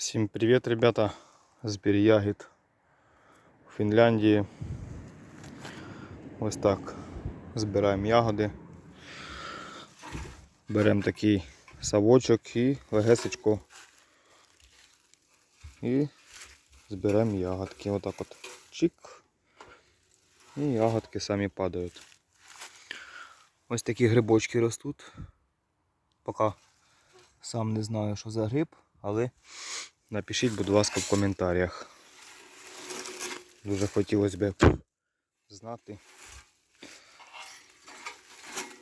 Всім привіт, ребята! Збір ягід у Фінляндії. Ось так збираємо ягоди. Беремо такий савочок і легесечко. І зберемо ягодки. Отак от чик. І ягодки самі падають. Ось такі грибочки ростуть. Поки сам не знаю, що за гриб, але напишіть, будь ласка, в коментарях. Дуже хотілося б знати,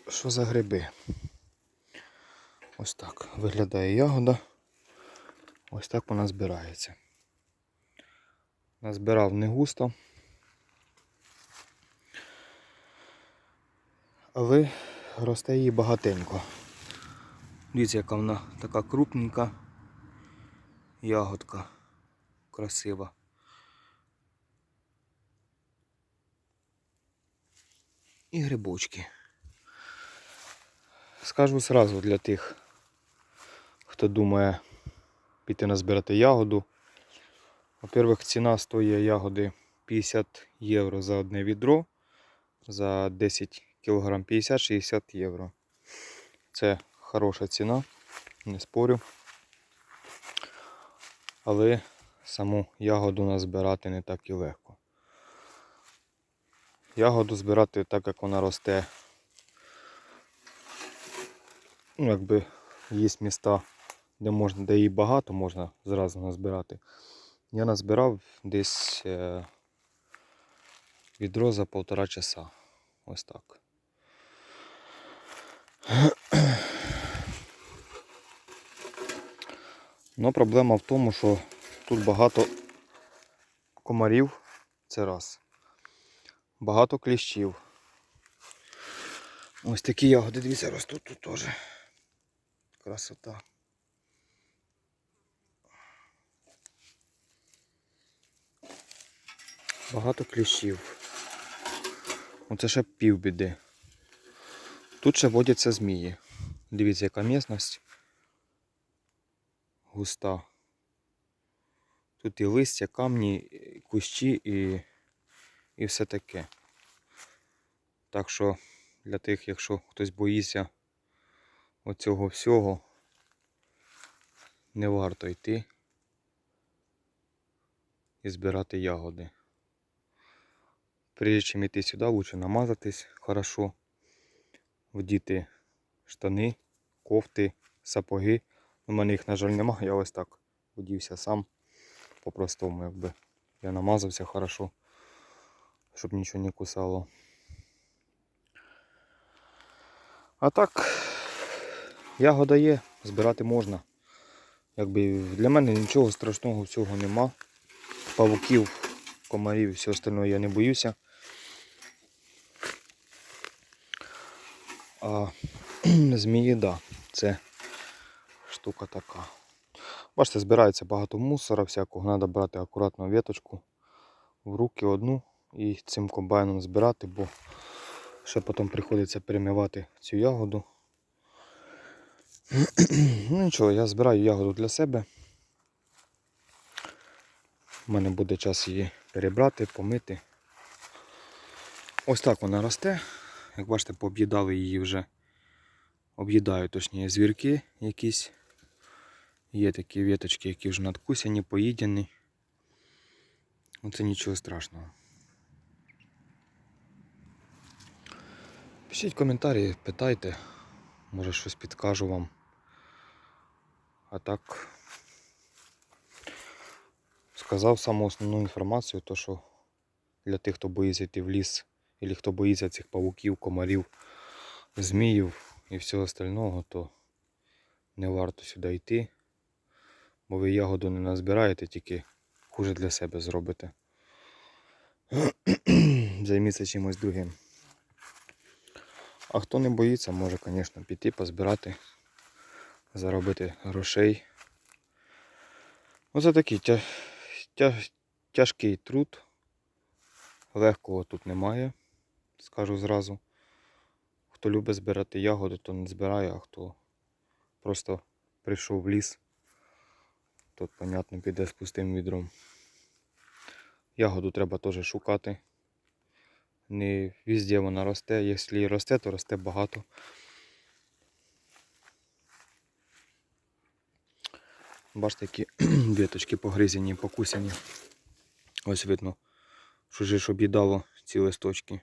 що за гриби. Ось так виглядає ягода. Ось так вона збирається. Назбирав не густо. Але росте її багатенько. Дивіться, яка вона така крупненька. Ягодка красива. І грибочки. Скажу сразу для тих, хто думає піти назбирати ягоду. Во-первых, ціна стоїть ягоди 50 євро за одне відро. За 10 кг 50-60 євро. Це хороша ціна, не спорю. Але саму ягоду назбирати не так і легко. Ягоду збирати так, як вона росте. Ну, якби є міста, де можна, де її багато, можна зразу назбирати. Я назбирав десь е, відро за півтора часа. Ось так. Но проблема в тому, що тут багато комарів, це раз. Багато кліщів. Ось такі ягоди, дивіться, ростуть тут теж. Красота. Багато кліщів. Оце ще півбіди. Тут ще водяться змії. Дивіться, яка місність густа. Тут і листя, камні, і кущі і, і все таке. Так що для тих, якщо хтось боїться оцього всього, не варто йти і збирати ягоди. Прежде чим йти сюди, лучше намазатись хорошо, вдіти штани, кофти, сапоги. У мене їх, на жаль, немає, я ось так одівся сам по-простому, якби. Я намазався хорошо, щоб нічого не кусало. А так, ягода є, збирати можна. Якби для мене нічого страшного всього нема. Павуків, комарів, і все остальное я не боюся. А змії, да, це штука така. Бачите, збирається багато мусора, всякого, треба брати акуратно веточку в руки одну і цим комбайном збирати, бо ще потім приходиться перемивати цю ягоду. Ну нічого, я збираю ягоду для себе. У мене буде час її перебрати, помити. Ось так вона росте. Як бачите, пооб'їдали її вже. Об'їдаю точніше звірки якісь. Є такі веточки, які вже надкусяні, поїдені. Оце нічого страшного. Пишіть коментарі, питайте, може щось підкажу вам. А так сказав саму основну інформацію, то що для тих, хто боїться йти в ліс, або хто боїться цих павуків, комарів, зміїв і всього остального, то не варто сюди йти. Бо ви ягоду не назбираєте, тільки хуже для себе зробите. Займіться чимось другим. А хто не боїться, може, звісно, піти, позбирати, заробити грошей. Оце такий тя... Тя... тяжкий труд. Легкого тут немає, скажу зразу. Хто любить збирати ягоди, то не збирає, а хто просто прийшов в ліс, Тут, понятно, піде з пустим відром. Ягоду треба теж шукати. Не везде вона росте. Якщо росте, то росте багато. Бачите, які віточки погризені, покусані. Ось видно, що ж об'їдало ці листочки.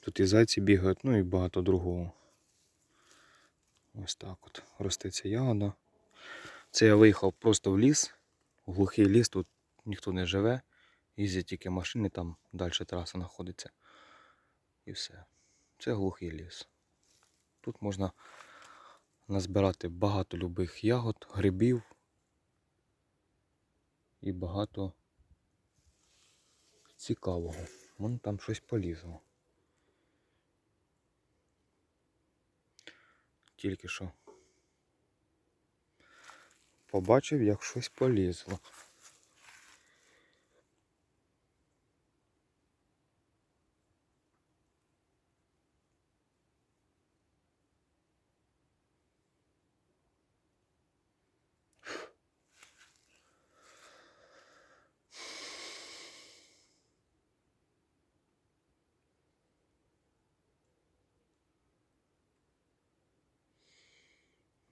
Тут і зайці бігають, ну і багато другого. Ось так от росте ця ягода. Це я виїхав просто в ліс, в глухий ліс, тут ніхто не живе. Їздять тільки машини, там далі траса знаходиться. І все. Це глухий ліс. Тут можна назбирати багато любих ягод, грибів і багато цікавого. Вон там щось полізло. Тільки що побачив, як щось полізло.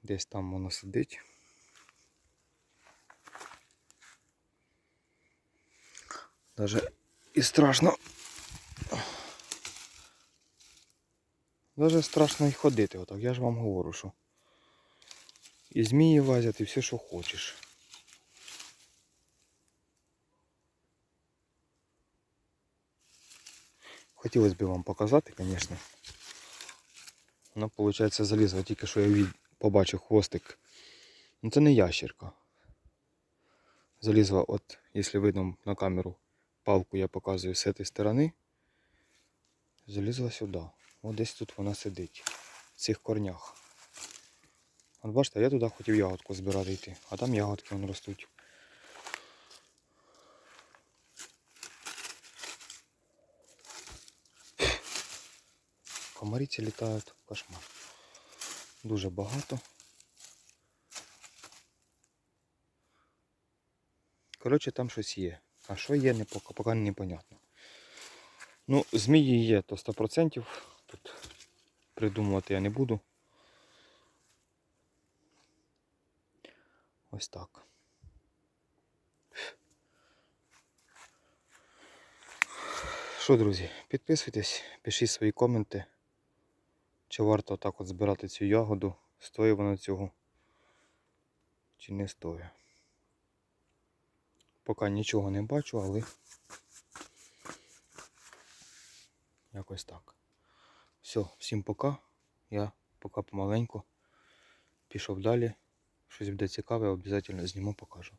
Десь там воно сидить. Даже і страшно. Даже страшно і ходити отак. Я ж вам говорю, що. І змії лазять, і все, що хочеш. Хотілося б вам показати, звісно. Ну, виходить, залізла, тільки що я від... побачив хвостик. Ну це не ящерка. Залізла, от, якщо видно на камеру, палку я показую з цієї сторони. Залізла сюди. От десь тут вона сидить. В цих корнях. От бачите, я туди хотів ягодку збирати йти, а там ягодки вон ростуть. Комаріці літають, кошмар. Дуже багато. Коротше, там щось є. А що є, не поки, поки непонятно. Ну, змії є, то 100%. Тут придумувати я не буду. Ось так. Що, друзі, підписуйтесь, пишіть свої коменти. Чи варто так от збирати цю ягоду? Стоїть вона цього? Чи не стоїть? Поки нічого не бачу, але якось так. Все, всім пока. Я поки помаленьку пішов далі. Щось буде цікаве, обов'язково зніму, покажу.